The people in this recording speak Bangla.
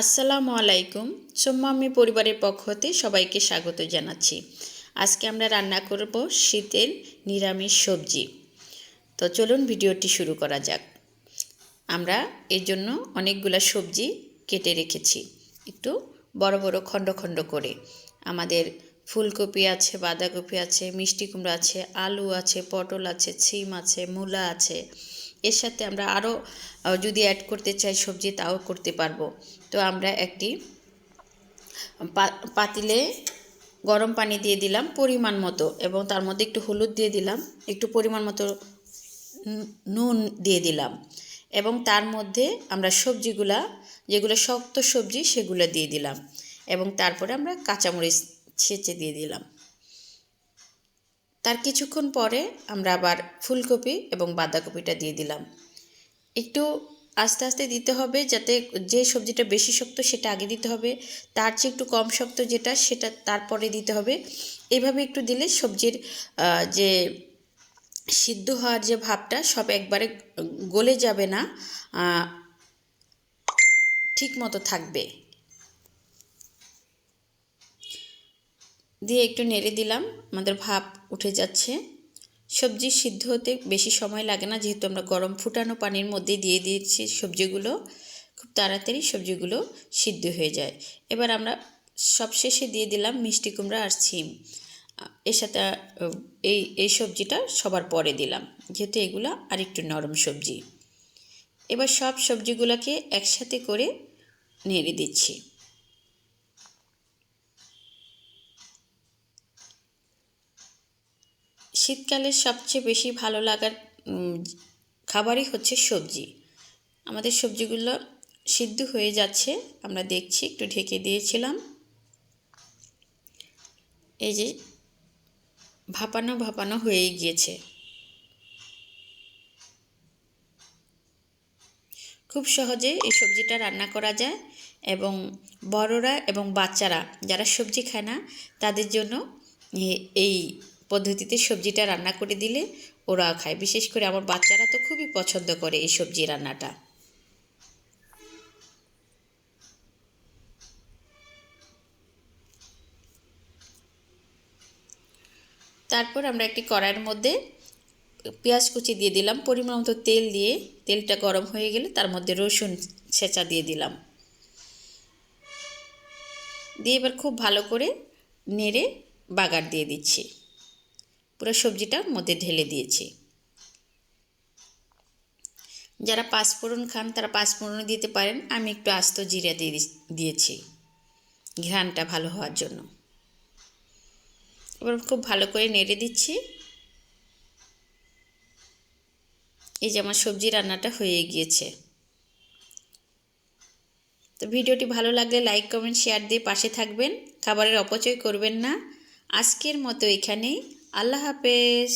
আসসালামু আলাইকুম। সোম্মা আমি পরিবারের পক্ষ হতে সবাইকে স্বাগত জানাচ্ছি। আজকে আমরা রান্না করব শীতের নিরামিষ সবজি। তো চলুন ভিডিওটি শুরু করা যাক। আমরা এর জন্য অনেকগুলো সবজি কেটে রেখেছি। একটু বড় বড় খণ্ড খণ্ড করে। আমাদের ফুলকপি আছে, বাঁধাকপি আছে, মিষ্টি কুমড়া আছে, আলু আছে, পটল আছে, ছিম আছে, মূলা আছে। এর সাথে আমরা আরও যদি অ্যাড করতে চাই সবজি তাও করতে পারব। তো আমরা একটি পাতিলে গরম পানি দিয়ে দিলাম পরিমাণ মতো এবং তার মধ্যে একটু হলুদ দিয়ে দিলাম, একটু পরিমাণ মতো নুন দিয়ে দিলাম এবং তার মধ্যে আমরা সবজিগুলা, যেগুলো শক্ত সবজি সেগুলো দিয়ে দিলাম এবং তারপরে আমরা কাঁচামরিচ ছেঁচে দিয়ে দিলাম। তার কিছুক্ষণ পরে আমরা আবার ফুলকপি এবং বাঁধাকপিটা দিয়ে দিলাম। একটু আস্তে আস্তে দিতে হবে যাতে যে সবজিটা বেশি শক্ত সেটা আগে দিতে হবে, তার চেয়ে একটু কম শক্ত যেটা সেটা তারপরে দিতে হবে। এভাবে একটু দিলে সবজির যে সিদ্ধ হওয়ার যে ভাবটা সব একবারে গলে যাবে না ঠিক মতো থাকবে। দিয়ে একটু নেড়ে দিলাম। আমাদের ভাপ উঠে যাচ্ছে। সবজি সিদ্ধ হতে বেশি সময় লাগে না, যেহেতু আমরা গরম ফুটানো পানির মধ্যে দিয়ে দিয়েছি সবজিগুলো। খুব তাড়াতাড়ি সবজিগুলো সিদ্ধ হয়ে যায়। এবার আমরা সবশেষে দিয়ে দিলাম মিষ্টি কুমড়া আর সিম। এর সাথে এই এই সবজিটা সবার পরে দিলাম, যেহেতু এগুলো আর একটু নরম সবজি। এবার সব সবজিগুলোকে একসাথে করে নেড়ে দিচ্ছি। শীতকালের সবচেয়ে বেশি ভালো লাগার খাবারই হচ্ছে সবজি। আমাদের সবজিগুলো সিদ্ধ হয়ে যাচ্ছে, আমরা দেখছি, একটু ঢেকে দিয়েছিলাম। এই যে ভাপানো ভাপানো হয়ে গিয়েছে। খুব সহজে এই সবজিটা রান্না করা যায় এবং বড়রা এবং বাচ্চারা যারা সবজি খায় না, তাদের জন্য এই পদ্ধতিতে সবজিটা রান্না করে দিলে ওরা খায়। বিশেষ করে আমার বাচ্চারা তো খুবই পছন্দ করে এই সবজি রান্নাটা। তারপর আমরা একটি কড়াইয়ের মধ্যে পেঁয়াজ কুচি দিয়ে দিলাম। পরিমাণ মতো তেল দিয়ে তেলটা গরম হয়ে গেলে তার মধ্যে রসুন ছেঁচা দিয়ে দিলাম। দিয়ে এবার খুব ভালো করে নেড়ে বাগার দিয়ে দিচ্ছি। পুরো সবজিটা মধ্যে ঢেলে দিয়েছি। যারা পাঁচফোড়ন খান, তারা পাঁচফোড়ন দিতে পারেন। আমি একটু আস্ত জিরা দিয়ে দিয়েছি ঘ্রানটা ভালো হওয়ার জন্য। এবার খুব ভালো করে নেড়ে দিচ্ছি। এই যে আমার সবজি রান্নাটা হয়ে গিয়েছে। তো ভিডিওটি ভালো লাগলে লাইক, কমেন্ট, শেয়ার দিয়ে পাশে থাকবেন। খাবারের অপচয় করবেন না। আজকের মতো এখানেই। আল্লাহ হাফেজ।